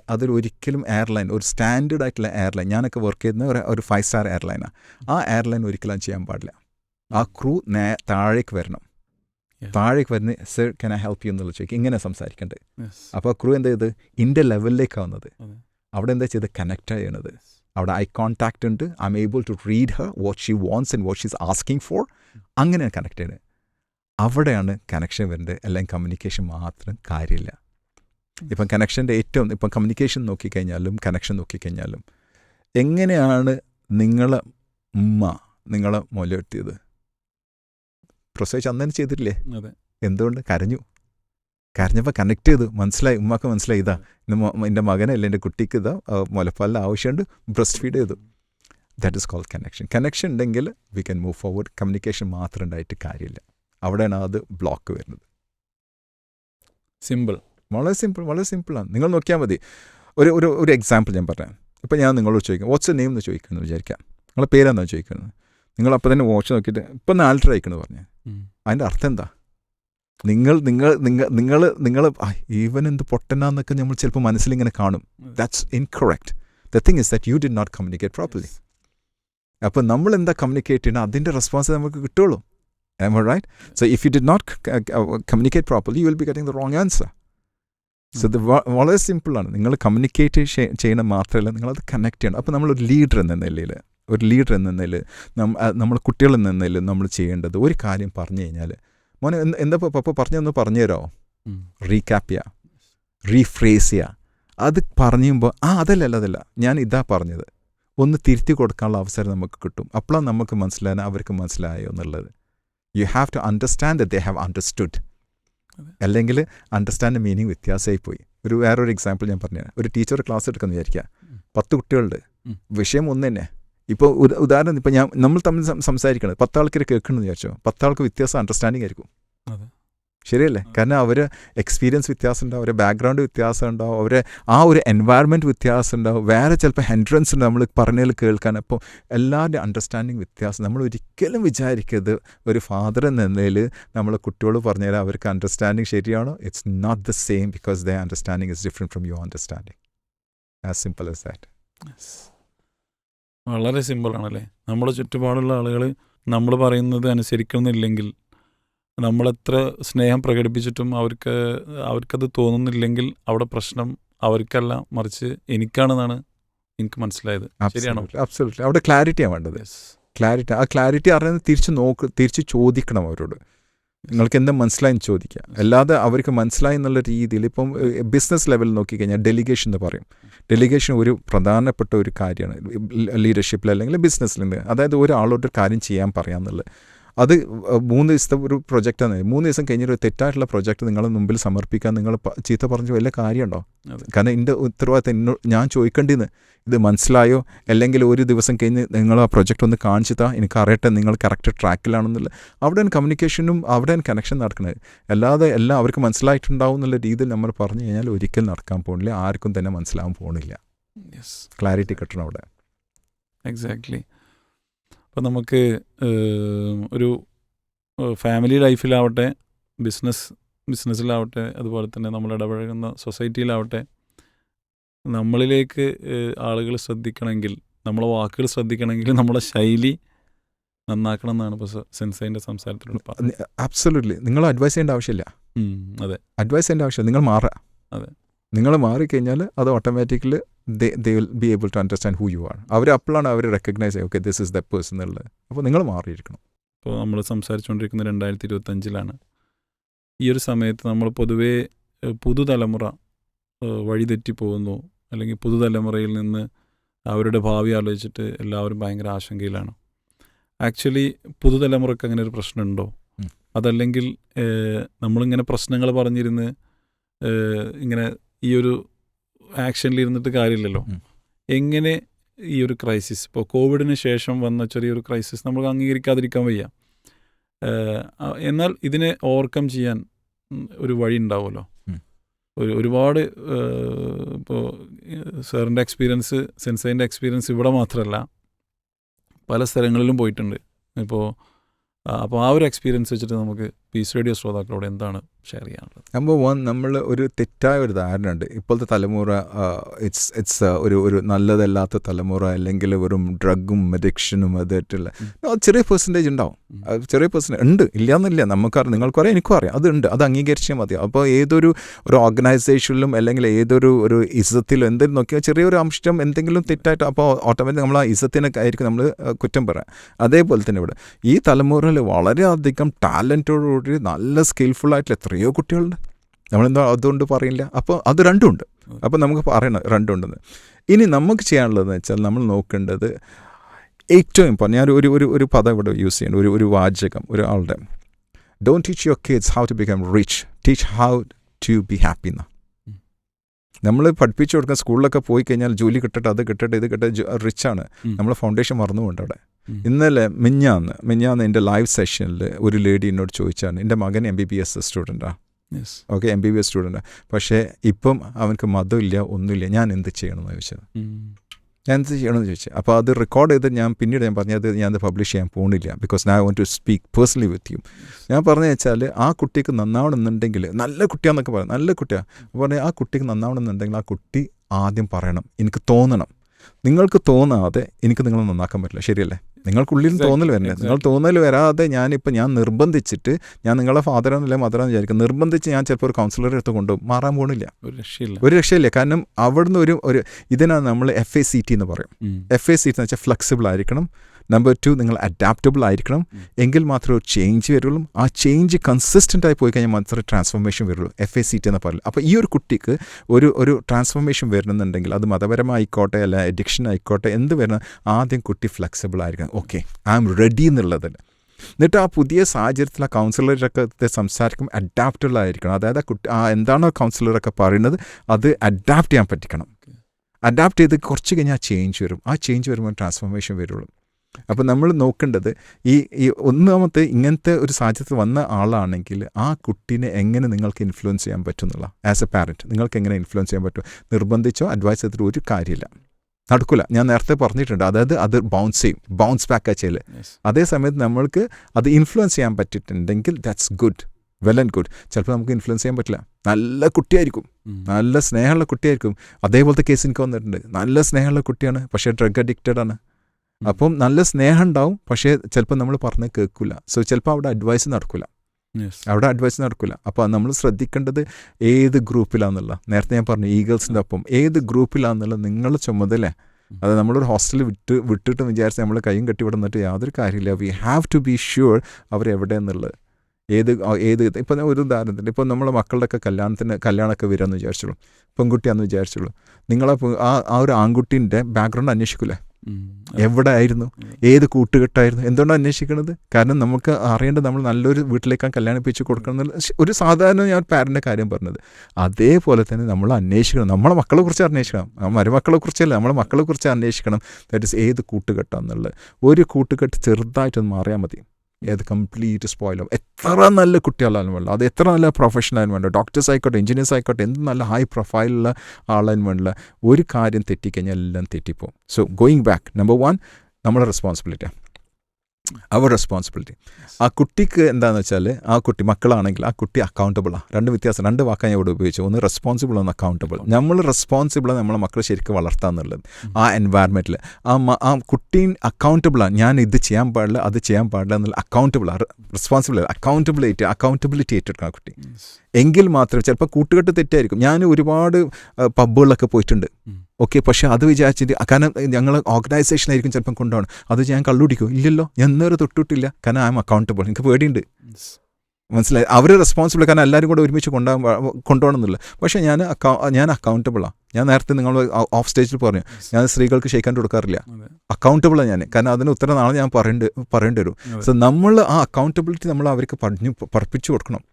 അതിൽ ഒരിക്കലും എയർലൈൻ ഒരു സ്റ്റാൻഡേർഡ് ആയിട്ടുള്ള എയർലൈൻ ഞാനൊക്കെ വർക്ക് ചെയ്യുന്ന ഒരു ഒരു ഫൈവ് സ്റ്റാർ എയർലൈനാണ് ആ. എയർലൈൻ ഒരിക്കലും ചെയ്യാൻ പാടില്ല. ആ ക്രൂ നേ താഴേക്ക് വരണം. താഴേക്ക് വരുന്ന sir can I help you എന്നുള്ള ചോദിക്കും. ഇങ്ങനെ സംസാരിക്കേണ്ടത്. അപ്പോൾ ക്രൂ എന്താ ചെയ്ത്? ഇന്റെ ലെവലിലേക്കാണ് വന്നത്. അവിടെ എന്താ ചെയ്ത്? കണക്ട് ചെയ്യണത് അവിടെ ഐ കോൺടാക്റ്റ് ഉണ്ട്. I'm able to read her what she wants and what she's asking for അങ്ങനെ കണക്ട് ചെയ്യണത്. അവിടെയാണ് കണക്ഷൻ വരുന്നത്. അല്ലെങ്കിൽ കമ്മ്യൂണിക്കേഷൻ മാത്രം കാര്യമില്ല. ഇപ്പം കണക്ഷന്റെ ഏറ്റവും ഇപ്പം കമ്മ്യൂണിക്കേഷൻ നോക്കിക്കഴിഞ്ഞാലും കണക്ഷൻ നോക്കിക്കഴിഞ്ഞാലും എങ്ങനെയാണ് നിങ്ങളെ ഉമ്മ നിങ്ങളെ മുലയെത്തിയത് പ്രസവിച്ച് അന്ന് തന്നെ ചെയ്തിട്ടില്ലേ എന്തുകൊണ്ട്? കരഞ്ഞു. കരഞ്ഞപ്പോൾ കണക്ട് ചെയ്തു. മനസ്സിലായി. ഉമ്മക്ക് മനസ്സിലായി. ഇതാ എന്റെ മകനല്ല എന്റെ കുട്ടിക്ക് ഇതാ മുലപ്പാലിന്റെ ആവശ്യമുണ്ട്. ബ്രസ്റ്റ് ഫീഡ് ചെയ്തു. That is cold connection connection ഉണ്ടെങ്കിൽ we can move forward communication മാത്രം ഉണ്ടായിട്ട് കാര്യമില്ല. അവിടെയാണ് അത് ബ്ലോക്ക് വരുന്നത്. സിമ്പിൾ വളരെ സിമ്പിൾ വളരെ സിമ്പിളാണ് നിങ്ങൾ നോക്കിയാൽ മതി. ഒരു ഒരു ഒരു എക്സാമ്പിൾ ഞാൻ പറയാം ഇപ്പം ഞാൻ നിങ്ങളോട് ചോദിക്കാം. വാട്സ് നെയിം എന്ന് ചോദിക്കുന്നത് വിചാരിക്കാം. നിങ്ങളെ പേരാണെന്നാണ് ചോദിക്കുന്നത് നിങ്ങൾ അപ്പോൾ തന്നെ വാച്ച് നോക്കിയിട്ട് ഇപ്പം ഒന്ന് ആൾട്ടർ അയക്കണമെന്ന് പറഞ്ഞു. അതിന്റെ അർത്ഥം എന്താ? നിങ്ങൾ നിങ്ങൾ നിങ്ങൾ നിങ്ങൾ നിങ്ങൾ ഈവൻ എന്ത് പൊട്ടനാന്നൊക്കെ നമ്മൾ ചിലപ്പോൾ മനസ്സിലിങ്ങനെ കാണും. That's incorrect the thing is that you did not communicate properly അപ്പോൾ നമ്മൾ എന്താ കമ്മ്യൂണിക്കേറ്റ് ചെയ്യണം അതിന്റെ റെസ്പോൺസ് നമുക്ക് കിട്ടുള്ളൂ. Am I right? So if you did not communicate properly you communicate properly, you will be getting the wrong answer. So ഇത് വളരെ സിമ്പിളാണ് നിങ്ങൾ കമ്മ്യൂണിക്കേറ്റ് ചെയ്യണം മാത്രമല്ല നിങ്ങളത് കണക്ട് ചെയ്യണം. അപ്പോൾ നമ്മളൊരു ലീഡർ എന്ന നിലയിൽ ഒരു ലീഡർ എന്ന നിലയിൽ നമ്മൾ കുട്ടികൾ എന്ന നിലയിൽ നമ്മൾ ചെയ്യേണ്ടത് ഒരു കാര്യം പറഞ്ഞു കഴിഞ്ഞാൽ മോനെ എന്ത് പപ്പ പറഞ്ഞൊന്ന് പറഞ്ഞു തരാമോ റീക്യാപ്പ് ചെയ്യുക റീഫ്രേസ് ചെയ്യുക അത് പറയുമ്പോൾ ആ അതല്ല അല്ല അതല്ല. ഞാൻ ഇതാ പറഞ്ഞത്. ഒന്ന് തിരുത്തി കൊടുക്കാനുള്ള അവസരം നമുക്ക് കിട്ടും. അപ്പോഴാണ് നമുക്ക് മനസ്സിലാകാൻ അവർക്ക് മനസ്സിലായോ എന്നുള്ളത്. You have to understand the they have understood അല്ലെങ്കിൽ അണ്ടർസ്റ്റാൻഡ് മീനിങ് വ്യത്യാസമായി പോയി ഒരു വേറൊരു എക്സാമ്പിൾ ഞാൻ പറഞ്ഞു ഒരു ടീച്ചർ ക്ലാസ് എടുക്കാമെന്ന് വിചാരിക്കുക. പത്ത് കുട്ടികളുണ്ട്. വിഷയം ഒന്ന് തന്നെ ഇപ്പോൾ ഉദാഹരണം ഇപ്പം ഞാൻ നമ്മൾ തമ്മിൽ സംസാരിക്കണം സംസാരിക്കണത് പത്താൾക്കാർ കേൾക്കണമെന്ന് വിചാരിച്ചോ? പത്താൾക്ക് വ്യത്യാസം അണ്ടർസ്റ്റാൻഡിങ് ആയിരിക്കും. ശരിയല്ലേ? കാരണം അവർ എക്സ്പീരിയൻസ് വ്യത്യാസം ഉണ്ടാവും അവരുടെ ബാക്ക്ഗ്രൗണ്ട് വ്യത്യാസം ഉണ്ടാവും അവരെ ആ ഒരു എൻവയറമെന്റ് വ്യത്യാസം ഉണ്ടാവും വേറെ ചിലപ്പോൾ ഹെൻഡ്രൻസ് ഉണ്ട് നമ്മൾ പറഞ്ഞതിൽ കേൾക്കാൻ. അപ്പോൾ എല്ലാവരുടെയും അണ്ടർസ്റ്റാൻഡിങ് വ്യത്യാസം. നമ്മൾ ഒരിക്കലും വിചാരിക്കരുത് ഒരു ഫാദർ എന്ന നിലയിൽ നമ്മൾ കുട്ടിയോട് പറഞ്ഞാൽ അവർക്ക് അണ്ടർസ്റ്റാൻഡിങ് ശരിയാണോ? It's not the same because the understanding is different from your understanding as simple as that വളരെ സിമ്പിളാണല്ലേ നമ്മുടെ ചുറ്റുപാടുള്ള ആളുകൾ നമ്മൾ പറയുന്നത് അനുസരിക്കുന്നില്ലെങ്കിൽ നമ്മളെത്ര സ്നേഹം പ്രകടിപ്പിച്ചിട്ടും അവർക്ക് അവർക്കത് തോന്നുന്നില്ലെങ്കിൽ അവിടെ പ്രശ്നം അവർക്കല്ല മറിച്ച് എനിക്കാണെന്നാണ് എനിക്ക് മനസ്സിലായത്. ശരിയാണോ? അബ്സൊല്യൂട്ട്ലി അവിടെ ക്ലാരിറ്റിയാണ് വേണ്ടത്. ക്ലാരിറ്റി ആ ക്ലാരിറ്റി അറിയുന്നത് തിരിച്ച് നോക്ക് തിരിച്ച് ചോദിക്കണം അവരോട്. നിങ്ങൾക്ക് എന്താ മനസ്സിലായെന്ന് ചോദിക്കുക അല്ലാതെ അവർക്ക് മനസ്സിലായി എന്നുള്ള രീതിയിൽ ഇപ്പം ബിസിനസ് ലെവലിൽ നോക്കിക്കഴിഞ്ഞാൽ ഡെലിഗേഷൻ എന്ന് പറയും. ഡെലിഗേഷൻ ഒരു പ്രധാനപ്പെട്ട ഒരു കാര്യമാണ്. ലീഡർഷിപ്പിൽ അല്ലെങ്കിൽ ബിസിനസ്സിലുണ്ട് അതായത് ഒരാളോട് ഒരു കാര്യം ചെയ്യാൻ പറയാമെന്നുള്ളത് അത് മൂന്ന് ദിവസത്തെ ഒരു പ്രൊജക്റ്റാണ്. മൂന്ന് ദിവസം കഴിഞ്ഞൊരു തെറ്റായിട്ടുള്ള പ്രൊജക്റ്റ് നിങ്ങളുടെ മുമ്പിൽ സമർപ്പിക്കാൻ നിങ്ങൾ ചീത്ത പറഞ്ഞ വല്ല കാര്യമുണ്ടോ? കാരണം എന്റെ ഉത്തരവാദിത്തം എന്നോ ഞാൻ ചോദിക്കേണ്ടിന്ന്. ഇത് മനസ്സിലായോ? അല്ലെങ്കിൽ ഒരു ദിവസം കഴിഞ്ഞ് നിങ്ങൾ ആ പ്രൊജക്റ്റ് ഒന്ന് കാണിച്ചു താ എനിക്ക് അറിയട്ടെ നിങ്ങൾ കറക്റ്റ് ട്രാക്കിലാണെന്നുള്ള. അവിടെ കമ്മ്യൂണിക്കേഷനും അവിടെ കണക്ഷൻ നടക്കുന്നത് അല്ലാതെ എല്ലാം അവർക്ക് മനസ്സിലായിട്ടുണ്ടാവും എന്നുള്ള രീതിയിൽ നമ്മൾ പറഞ്ഞു കഴിഞ്ഞാൽ ഒരിക്കലും നടക്കാൻ പോകുന്നില്ല ആർക്കും തന്നെ മനസ്സിലാവാൻ പോകുന്നില്ല യെസ് ക്ലാരിറ്റി കിട്ടണം അവിടെ. എക്സാക്ട്ലി അപ്പം നമുക്ക് ഒരു ഫാമിലി ലൈഫിലാവട്ടെ ബിസിനസ് ബിസിനസ്സിലാവട്ടെ അതുപോലെ തന്നെ നമ്മൾ ഇടപഴകുന്ന സൊസൈറ്റിയിലാവട്ടെ നമ്മളിലേക്ക് ആളുകൾ ശ്രദ്ധിക്കണമെങ്കിൽ നമ്മളെ വാക്കുകൾ ശ്രദ്ധിക്കണമെങ്കിൽ നമ്മളെ ശൈലി നന്നാക്കണം എന്നാണ് ഇപ്പോൾ സെൻസൈന്റെ സംസാരത്തിലൂടെ പറഞ്ഞത്. അബ്സല്യൂട്ട്ലി നിങ്ങൾ അഡ്വൈസ് ചെയ്യേണ്ട ആവശ്യമില്ല. അതെ. അഡ്വൈസ് ചെയ്യേണ്ട ആവശ്യമില്ല. നിങ്ങൾ മാറുക. അതെ. നിങ്ങൾ മാറിക്കഴിഞ്ഞാൽ അത് automatically they they will be able to understand who you are അവർ അപ്പോഴാണ് അവർ റെക്കഗ്നൈസ് ചെയ്യുക okay this is the person എന്നുള്ളത്. അപ്പോൾ നിങ്ങൾ മാറിയിരിക്കണം. ഇപ്പോൾ നമ്മൾ സംസാരിച്ചുകൊണ്ടിരിക്കുന്നത് രണ്ടായിരത്തി ഇരുപത്തഞ്ചിലാണ് ഈ ഒരു സമയത്ത് നമ്മൾ പൊതുവേ പുതുതലമുറ വഴിതെറ്റി പോകുന്നു അല്ലെങ്കിൽ പുതുതലമുറയിൽ നിന്ന് അവരുടെ ഭാവി ആലോചിച്ചിട്ട് എല്ലാവരും ഭയങ്കര ആശങ്കയിലാണ്. ആക്ച്വലി പുതുതലമുറക്ക് അങ്ങനെ ഒരു പ്രശ്നമുണ്ടോ? അതല്ലെങ്കിൽ നമ്മളിങ്ങനെ പ്രശ്നങ്ങൾ പറഞ്ഞിരുന്ന് ഇങ്ങനെ ഈ ഒരു ആക്ഷനിൽ ഇരുന്നിട്ട് കാര്യമില്ലല്ലോ എങ്ങനെ ഈ ഒരു ക്രൈസിസ്? ഇപ്പോൾ കോവിഡിന് ശേഷം വന്ന ചെറിയൊരു ക്രൈസിസ് നമ്മൾ അംഗീകരിക്കാതിരിക്കാൻ വയ്യ. എന്നാൽ ഇതിനെ ഓവർകം ചെയ്യാൻ ഒരു വഴി ഉണ്ടാവുമല്ലോ. ഒരു ഒരുപാട് ഇപ്പോൾ സാറിന്റെ എക്സ്പീരിയൻസ് സെൻസൈന്റെ എക്സ്പീരിയൻസ് ഇവിടെ മാത്രമല്ല പല സ്ഥലങ്ങളിലും പോയിട്ടുണ്ട്. ഇപ്പോൾ അപ്പോൾ ആ ഒരു എക്സ്പീരിയൻസ് വെച്ചിട്ട് നമുക്ക് പീസ് റേഡിയോ ശ്രോതാക്കളോട് എന്താണ് ഷെയർ ചെയ്യാനുള്ളത്? നമ്പർ വൺ നമ്മൾ ഒരു തെറ്റായ ഒരു ധാരണ ഉണ്ട്. ഇപ്പോഴത്തെ തലമുറ ഇറ്റ്സ് ഇറ്റ്സ് ഒരു ഒരു നല്ലതല്ലാത്ത തലമുറ അല്ലെങ്കിൽ വെറും ഡ്രഗും അഡിക്ഷനും അതായിട്ടുള്ള. ചെറിയ പെർസെന്റേജ് ഉണ്ടാവും. ചെറിയ പെർസെന്റേജ് ഉണ്ട്. ഇല്ലയെന്നില്ല നമുക്കറിയാം. നിങ്ങൾക്കറിയാം. എനിക്കും അറിയാം. അതുണ്ട് അത് അംഗീകരിച്ചാൽ മതി. അപ്പോൾ ഏതൊരു ഒരു ഓർഗനൈസേഷനിലും അല്ലെങ്കിൽ ഏതൊരു ഒരു ഇസത്തിലും എന്തെങ്കിലും നോക്കിയാൽ ചെറിയൊരു അംശം എന്തെങ്കിലും തെറ്റായിട്ട് അപ്പോൾ ഓട്ടോമാറ്റിക് നമ്മൾ ആ ഇസത്തിനെ ആയിരിക്കും നമ്മൾ കുറ്റം പറയാം. അതേപോലെ തന്നെ ഇവിടെ ഈ തലമുറയിൽ വളരെയധികം ടാലന്റോടുകൂടി നല്ല സ്കിൽഫുൾ ആയിട്ടുള്ള എത്രയോ കുട്ടികളുണ്ട്. നമ്മളെന്താ അതുകൊണ്ട് പറയില്ല. അപ്പോൾ അത് രണ്ടുമുണ്ട് അപ്പോൾ നമുക്ക് പറയണം രണ്ടുമുണ്ടെന്ന് ഇനി നമുക്ക് ചെയ്യാനുള്ളതെന്ന് വെച്ചാൽ നമ്മൾ നോക്കേണ്ടത് ഏറ്റവും ഇമ്പോർട്ടന്റ് ഞാൻ ഒരു ഒരു ഒരു പദം ഇവിടെ യൂസ് ചെയ്യുന്നു ഒരു ഒരു വാചകം ഒരാളുടെ. Don't teach your kids how to become rich teach how to be happy എന്ന. നമ്മൾ പഠിപ്പിച്ചു കൊടുക്കുന്ന സ്കൂളിലൊക്കെ പോയി കഴിഞ്ഞാൽ ജോലി കിട്ടട്ടെ അത് കിട്ടട്ടെ ഇത് കിട്ടട്ടെ റിച്ചാണ്. നമ്മൾ ഫൗണ്ടേഷൻ മറന്നുകൊണ്ട് അവിടെ. ഇന്നലെ മിഞ്ഞാന്ന് മിഞ്ഞാന്ന് എന്റെ ലൈവ് സെഷനിൽ ഒരു ലേഡി എന്നോട് ചോദിച്ചാണ് എന്റെ മകൻ എം ബി ബി എസ് സ്റ്റുഡന്റാണ് Yes. Okay M B B S സ്റ്റുഡന്റാണ് പക്ഷേ ഇപ്പം അവനക്ക് മതമില്ല ഒന്നുമില്ല. ഞാൻ എന്ത് ചെയ്യണമെന്ന് ചോദിച്ചത്. ഞാൻ എന്ത് ചെയ്യണമെന്ന് ചോദിച്ചു? അപ്പോൾ അത് റെക്കോർഡ് ചെയ്ത് ഞാൻ പിന്നീട് ഞാൻ പറഞ്ഞത് ഞാൻ അത് പബ്ലിഷ് ചെയ്യാൻ പോകുന്നില്ല ബിക്കോസ് ഞാൻ want to speak personally with you ഞാൻ പറഞ്ഞു വെച്ചാൽ ആ കുട്ടിക്ക് നന്നാവണമെന്നുണ്ടെങ്കിൽ നല്ല കുട്ടിയാന്നൊക്കെ പറയാം നല്ല കുട്ടിയാണ് അപ്പോൾ പറഞ്ഞാൽ ആ കുട്ടിക്ക് നന്നാവണമെന്നുണ്ടെങ്കിൽ ആ കുട്ടി ആദ്യം പറയണം. എനിക്ക് തോന്നണം. നിങ്ങൾക്ക് തോന്നാതെ എനിക്ക് നിങ്ങളെ നന്നാക്കാൻ പറ്റില്ല. ശരിയല്ലേ? നിങ്ങൾക്കുള്ളിൽ തോന്നൽ വരുന്നത് നിങ്ങൾ. തോന്നൽ വരാതെ ഞാനിപ്പോൾ ഞാൻ നിർബന്ധിച്ചിട്ട് ഞാൻ നിങ്ങളെ അല്ലെങ്കിൽ മദറാന്ന് വിചാരിക്കും. നിർബന്ധിച്ച് ഞാൻ ചിലപ്പോൾ ഒരു കൗൺസിലറെ എടുത്ത് കൊണ്ടുപോകും മാറാൻ പോകണില്ല ഒരു രക്ഷയില്ല. ഒരു രക്ഷയില്ല. കാരണം അവിടുന്ന് ഒരു ഒരു ഇതിനാണ് നമ്മൾ എഫ് എ സി ടി എന്ന് പറയും. എഫ് എ സി ടി എന്ന് വെച്ചാൽ ഫ്ലെക്സിബിൾ ആയിരിക്കണം. നമ്പർ ടു നിങ്ങൾ അഡാപ്റ്റബിൾ ആയിരിക്കണം. എങ്കിൽ മാത്രമേ ഒരു ചേഞ്ച് വരുള്ളൂ. ആ ചേഞ്ച് കൺസിസ്റ്റന്റ് ആയി പോയി കഴിഞ്ഞാൽ മാത്രമേ ട്രാൻസ്ഫോർമേഷൻ വരുള്ളൂ. എഫ് എ സി ടി എന്ന് പറയുന്നത് അപ്പോൾ ഈ ഒരു കുട്ടിക്ക് ഒരു ഒരു ട്രാൻസ്ഫോർമേഷൻ വരണമെന്നുണ്ടെങ്കിൽ അത് മതപരമായിക്കോട്ടെ അല്ല അഡിക്ഷൻ ആയിക്കോട്ടെ എന്ത് വരണം ആദ്യം കുട്ടി ഫ്ലെക്സിബിൾ ആയിരിക്കണം. ഓക്കെ ഐ ആം റെഡി എന്നുള്ളത്. എന്നിട്ട് ആ പുതിയ സാഹചര്യത്തിൽ ആ കൗൺസിലറൊക്കെ സംസാരിക്കും അഡാപ്റ്റബിൾ ആയിരിക്കണം. അതായത് ആ കുട്ടി ആ എന്താണോ കൗൺസിലറൊക്കെ പറയുന്നത് അത് അഡാപ്റ്റ് ചെയ്യാൻ പറ്റിക്കണം. അഡാപ്റ്റ് ചെയ്ത് കുറച്ച് കഴിഞ്ഞാൽ ആ ചേഞ്ച് വരും. ആ ചേഞ്ച് വരുമ്പോൾ ട്രാൻസ്ഫോർമേഷൻ വരുള്ളൂ. അപ്പോൾ നമ്മൾ നോക്കേണ്ടത് ഈ ഈ ഒന്നാമത്തെ ഇങ്ങനത്തെ ഒരു സാഹചര്യത്തിൽ വന്ന ആളാണെങ്കിൽ ആ കുട്ടീനെ എങ്ങനെ നിങ്ങൾക്ക് ഇൻഫ്ലുവൻസ് ചെയ്യാൻ പറ്റും എന്നുള്ള ആസ് എ പാരന്റ് നിങ്ങൾക്ക് എങ്ങനെ ഇൻഫ്ലുവൻസ് ചെയ്യാൻ പറ്റും? നിർബന്ധിച്ചോ അഡ്വൈസ് ചെയ്തിട്ട് ഒരു കാര്യമില്ല. നടക്കില്ല ഞാൻ നേരത്തെ പറഞ്ഞിട്ടുണ്ട്. അതായത് അത് ബൗൺസ് ചെയ്യും. ബൗൺസ് ബാക്ക് ചെയ്യൽ. അതേ സമയത്ത് നമ്മൾക്ക് അത് ഇൻഫ്ലുവൻസ് ചെയ്യാൻ പറ്റിയിട്ടുണ്ടെങ്കിൽ that's good well and good ചിലപ്പോൾ നമുക്ക് ഇൻഫ്ലുവൻസ് ചെയ്യാൻ പറ്റില്ല. നല്ല കുട്ടിയായിരിക്കും. നല്ല സ്നേഹമുള്ള കുട്ടിയായിരിക്കും. അതേപോലത്തെ കേസ് എനിക്ക് വന്നിട്ടുണ്ട്. നല്ല സ്നേഹമുള്ള കുട്ടിയാണ്. പക്ഷേ ഡ്രഗ് അഡിക്റ്റഡ് ആണ്. അപ്പം നല്ല സ്നേഹം ഉണ്ടാവും പക്ഷേ ചിലപ്പോൾ നമ്മൾ പറഞ്ഞ് കേൾക്കില്ല സോ ചിലപ്പോൾ അവിടെ അഡ്വൈസ് നടക്കില്ല. അവിടെ അഡ്വൈസ് നടക്കില്ല അപ്പോൾ നമ്മൾ ശ്രദ്ധിക്കേണ്ടത് ഏത് ഗ്രൂപ്പിലാണെന്നുള്ള നേരത്തെ ഞാൻ പറഞ്ഞു ഈഗിൾസിന്റെ ഒപ്പം. ഏത് ഗ്രൂപ്പിലാണെന്നുള്ള നിങ്ങളുടെ ചുമതല. അത് നമ്മളൊരു ഹോസ്റ്റലിൽ വിട്ട് വിട്ടിട്ട് വിചാരിച്ച് നമ്മൾ കൈയും കെട്ടി വിടുന്നിട്ട് യാതൊരു കാര്യമില്ല. We have to be sure അവരെവിടെയെന്നുള്ളത് ഏത് ആ, ഏത് ഇപ്പം ഒരു ഉദാഹരണത്തിന് ഇപ്പോൾ നമ്മളെ മക്കളുടെയൊക്കെ കല്യാണത്തിന് കല്യാണമൊക്കെ വരാമെന്ന് വിചാരിച്ചുള്ളൂ. പെൺകുട്ടിയാണെന്ന് വിചാരിച്ചുള്ളൂ. നിങ്ങളെ ആ ആ ഒരു ആൺകുട്ടീന്റെ ബാക്ക്ഗ്രൗണ്ട് അന്വേഷിക്കൂലേ? ഉം. എവിടെ ആയിരുന്നു ഏത് കൂട്ടുകെട്ടായിരുന്നു? എന്തുകൊണ്ടാണ് അന്വേഷിക്കുന്നത് കാരണം നമുക്ക് അറിയേണ്ടത് നമ്മൾ നല്ലൊരു വീട്ടിലേക്കാണ് കല്യാണിപ്പിച്ച് കൊടുക്കണം എന്നുള്ള ഒരു സാധാരണ ഞാൻ പാരന്റെ കാര്യം പറഞ്ഞത്. അതേപോലെ തന്നെ നമ്മൾ അന്വേഷിക്കണം. നമ്മളെ മക്കളെ കുറിച്ച് അന്വേഷിക്കണം. മരുമക്കളെ കുറിച്ചല്ല നമ്മളെ മക്കളെ കുറിച്ച് അന്വേഷിക്കണം. ദാറ്റ് ഇസ് ഏത് കൂട്ടുകെട്ടാന്നുള്ളത് ഒരു കൂട്ടുകെട്ട് ചെറുതായിട്ടൊന്ന് മാറിയാൽ മതി. ഏത് കംപ്ലീറ്റ് സ്പോയിലും എത്ര നല്ല കുട്ടികളായാലും വേണ്ട. അത് എത്ര നല്ല പ്രൊഫഷണലായാലും വേണ്ട. ഡോക്ടേഴ്സ് ആയിക്കോട്ടെ എഞ്ചിനീയേഴ്സ് ആയിക്കോട്ടെ എന്ത് നല്ല ഹൈ പ്രൊഫൈലുള്ള ആളായാലും വേണ്ട. ഒരു കാര്യം തെറ്റിക്കഴിഞ്ഞാൽ എല്ലാം തെറ്റിപ്പോവും. So going back number one നമ്മുടെ റെസ്പോൺസിബിലിറ്റി അവർ റെസ്പോൺസിബിലിറ്റി ആ കുട്ടിക്ക് എന്താണെന്ന് വെച്ചാൽ ആ കുട്ടി മക്കളാണെങ്കിൽ ആ കുട്ടി അക്കൗണ്ടബിളാണ് രണ്ട് വ്യത്യാസം രണ്ട് വാക്കാണ് ഞാൻ ഇവിടെ ഉപയോഗിച്ചു ഒന്ന് റെസ്പോൺസിബിൾ ഒന്ന് അക്കൗണ്ടബിൾ നമ്മൾ റെസ്പോൺസിബിൾ നമ്മളെ മക്കളെ ശരിക്കും വളർത്താന്നുള്ളത് ആ എൻവയറമെന്റിൽ ആ ആ കുട്ടി അക്കൗണ്ടബിളാണ് ഞാൻ ഇത് ചെയ്യാൻ പാടില്ല അത് ചെയ്യാൻ പാടില്ല എന്നുള്ള അക്കൗണ്ടബിളാണ് റെസ്പോൺസിബിൾ അക്കൗണ്ടബിലിറ്റി അക്കൗണ്ടബിലിറ്റി ഏറ്റെടുക്കണം ആ കുട്ടി. എങ്കിൽ മാത്രമേ ചിലപ്പോൾ കൂട്ടുകെട്ട് തെറ്റായിരിക്കും. ഞാൻ ഒരുപാട് പബ്ബുകളിലൊക്കെ പോയിട്ടുണ്ട്. ഓക്കെ പക്ഷേ അത് വിചാരിച്ചിട്ട് കാരണം ഞങ്ങൾ ഓർഗനൈസേഷനായിരിക്കും ചിലപ്പം കൊണ്ടുപോകണം. അത് ഞാൻ കള്ളുടിക്കും ഇല്ലല്ലോ ഞാൻ നേരെ തൊട്ടിട്ടില്ല. കാരണം ഐ എം അക്കൗണ്ടബിൾ എനിക്ക് പേടിയുണ്ട്. മനസ്സിലായി? അവർ റെസ്പോൺസിബിൾ കാരണം എല്ലാവരും കൂടെ ഒരുമിച്ച് കൊണ്ടുപോകാൻ കൊണ്ടുപോകണം എന്നില്ല പക്ഷേ ഞാൻ അക്കൗ ഞാൻ അക്കൗണ്ടബിളാണ് ഞാൻ നേരത്തെ നിങ്ങൾ ഓഫ് സ്റ്റേജിൽ പറഞ്ഞു. ഞാൻ സ്ത്രീകൾക്ക് ഷെയ്ക്കാൻ കൊടുക്കാറില്ല. അക്കൗണ്ടബിളാണ് ഞാൻ. കാരണം അതിന് ഉത്തരം നാളെ ഞാൻ പറയേണ്ടി പറയേണ്ടി വരും. സോ നമ്മൾ ആ അക്കൗണ്ടബിലിറ്റി നമ്മൾ അവർക്ക് പറഞ്ഞു പഠിപ്പിച്ചു കൊടുക്കണം.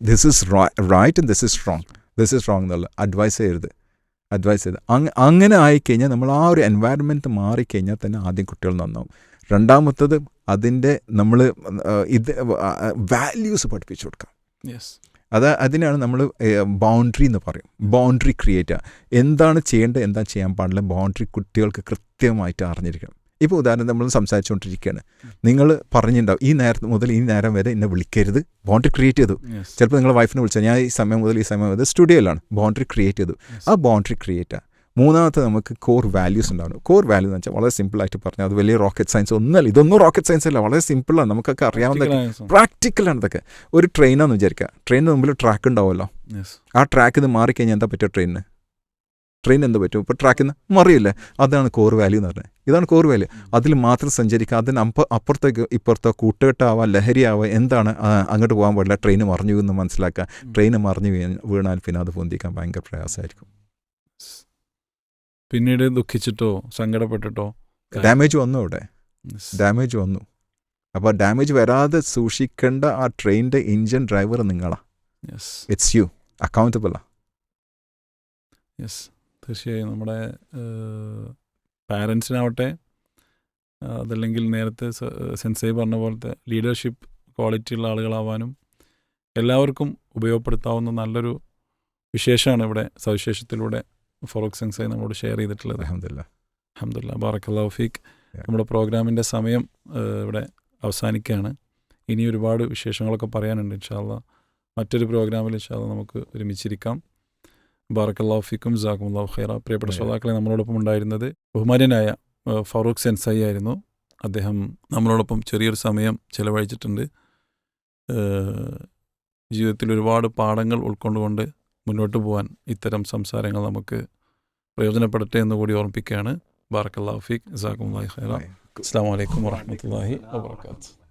This is right and this is strong this is wrong എന്നുള്ള അഡ്വൈസ് ചെയ്യരുത്. അഡ്വൈസ് ചെയ്ത്. അങ് അങ്ങനെ ആയിക്കഴിഞ്ഞാൽ നമ്മൾ ആ ഒരു എൻവയറമെന്റ് മാറിക്കഴിഞ്ഞാൽ തന്നെ ആദ്യം കുട്ടികൾ നന്നാവും. രണ്ടാമത്തത് അതിന്റെ നമ്മൾ ഇത് വാല്യൂസ് പഠിപ്പിച്ചു കൊടുക്കാം. യെസ് അത് അതിനാണ് നമ്മൾ ബൗണ്ടറി എന്ന് പറയും. ബൗണ്ടറി ക്രിയേറ്റ് ചെയ്യുക. എന്താണ് ചെയ്യേണ്ടത്? എന്താ ചെയ്യാൻ പാടില്ല? ബൗണ്ടറി കുട്ടികൾക്ക് കൃത്യമായിട്ട് അറിഞ്ഞിരിക്കണം. ഇപ്പോൾ ഉദാഹരണം നമ്മൾ സംസാരിച്ചുകൊണ്ടിരിക്കുകയാണ് നിങ്ങൾ പറഞ്ഞിട്ടുണ്ടാവും ഈ നേരം മുതൽ ഈ നേരം വരെ എന്നെ വിളിക്കരുത്. ബൗണ്ടറി ക്രിയേറ്റ് ചെയ്തു. ചിലപ്പോൾ നിങ്ങളെ വൈഫിനെ വിളിച്ചാൽ ഞാൻ ഈ സമയം മുതൽ ഈ സമയം മുതൽ സ്റ്റുഡിയോയിലാണ്. ബൗണ്ടറി ക്രിയേറ്റ് ചെയ്തു. ആ ബൗണ്ടറി ക്രിയേറ്റ്. മൂന്നാമത്തെ നമുക്ക് കോർ വാല്യൂസ് ഉണ്ടാവണം. കോർ വാല്യൂ എന്ന് വെച്ചാൽ വളരെ സിമ്പിളായിട്ട് പറഞ്ഞു അത് വലിയ റോക്കറ്റ് സയൻസ് ഒന്നല്ല ഇതൊന്നും റോക്കറ്റ് സയൻസ് അല്ല വളരെ സിമ്പിളാണ് നമുക്കൊക്കെ അറിയാവുന്ന പ്രാക്ടിക്കലാണ് ഇതൊക്കെ. ഒരു ട്രെയിനാന്ന് വിചാരിക്കുക ട്രെയിനിന് മുമ്പിൽ ട്രാക്ക് ഉണ്ടാവുമല്ലോ. ആ ട്രാക്ക് ഇത് മാറിക്കഴിഞ്ഞാൽ എന്താ പറ്റുക ട്രെയിനിന് ട്രെയിൻ എന്ത് പറ്റും? ഇപ്പോൾ ട്രാക്കിൽ നിന്ന് മറിയില്ലേ? അതാണ് കോർ വാല്യൂ എന്ന് പറഞ്ഞത്. ഇതാണ് കോർ വാല്യൂ അതിൽ മാത്രം സഞ്ചരിക്കുക അതിന് അപ്പ അപ്പുറത്തേക്ക് ഇപ്പുറത്തോ കൂട്ടുകെട്ടാവാം ലഹരിയാവാം എന്താണ് അങ്ങോട്ട് പോകാൻ പാടില്ല. ട്രെയിൻ മറിഞ്ഞു എന്ന് മനസ്സിലാക്കുക. ട്രെയിൻ മറിഞ്ഞു വീണാൽ പിന്നെ അത് പൊന്തിക്കാൻ ഭയങ്കര പ്രയാസമായിരിക്കും. പിന്നീട് ദുഃഖിച്ചിട്ടോ സങ്കടപ്പെട്ടിട്ടോ? ഡാമേജ് വന്നു അവിടെ. ഡാമേജ് വന്നു. അപ്പോൾ ഡാമേജ് വരാതെ സൂക്ഷിക്കേണ്ട ആ ട്രെയിനിന്റെ എഞ്ചിൻ ഡ്രൈവർ നിങ്ങളാണ്. ഇറ്റ്സ് യു അക്കൗണ്ടബിളാണ് യെസ് തീർച്ചയായും നമ്മുടെ പാരൻസിനാവട്ടെ അതല്ലെങ്കിൽ നേരത്തെ സെൻസൈ പറഞ്ഞ പോലത്തെ ലീഡർഷിപ്പ് ക്വാളിറ്റി ഉള്ള ആളുകളാവാനും എല്ലാവർക്കും ഉപയോഗപ്പെടുത്താവുന്ന നല്ലൊരു വിശേഷമാണ് ഇവിടെ സവിശേഷത്തിലൂടെ ഫറൂഖ് സെൻസൈ നമ്മളോട് ഷെയർ ചെയ്തിട്ടുള്ളത്. അഹമ്മദില്ല അഹമ്മദില്ല ബാറക്കല്ലാ ഫീഖ് നമ്മുടെ പ്രോഗ്രാമിന്റെ സമയം ഇവിടെ അവസാനിക്കുകയാണ്. ഇനി ഒരുപാട് വിശേഷങ്ങളൊക്കെ പറയാനുണ്ട്. ഇൻഷാല്ല മറ്റൊരു പ്രോഗ്രാമിൽ ഇൻഷാല്ല നമുക്ക് ഒരുമിച്ചിരിക്കാം. ബാറക്കല്ലാ ഫിക്കും അള്ളാഹു ഖൈറ. പ്രിയപ്പെട്ട. ശ്രോതാക്കളെ നമ്മളോടൊപ്പം ഉണ്ടായിരുന്നത് ബഹുമാന്യനായ ഫറൂഖ് സെൻസൈ ആയിരുന്നു അദ്ദേഹം നമ്മളോടൊപ്പം ചെറിയൊരു സമയം ചിലവഴിച്ചിട്ടുണ്ട്. ജീവിതത്തിൽ ഒരുപാട് പാഠങ്ങൾ ഉൾക്കൊണ്ടുകൊണ്ട് മുന്നോട്ട് പോകാൻ ഇത്തരം സംസാരങ്ങൾ നമുക്ക് പ്രയോജനപ്പെടട്ടെ എന്ന് കൂടി ഓർമ്മിപ്പിക്കുകയാണ്. ബാറക്കല്ലാഫിക് ഫീഖ് ജാക്കുമുല്ലാ ഖൈറ. അസ്സാം വലൈക്കും വാഹമത്തല്ലാഹി വാബർക്കാത്തു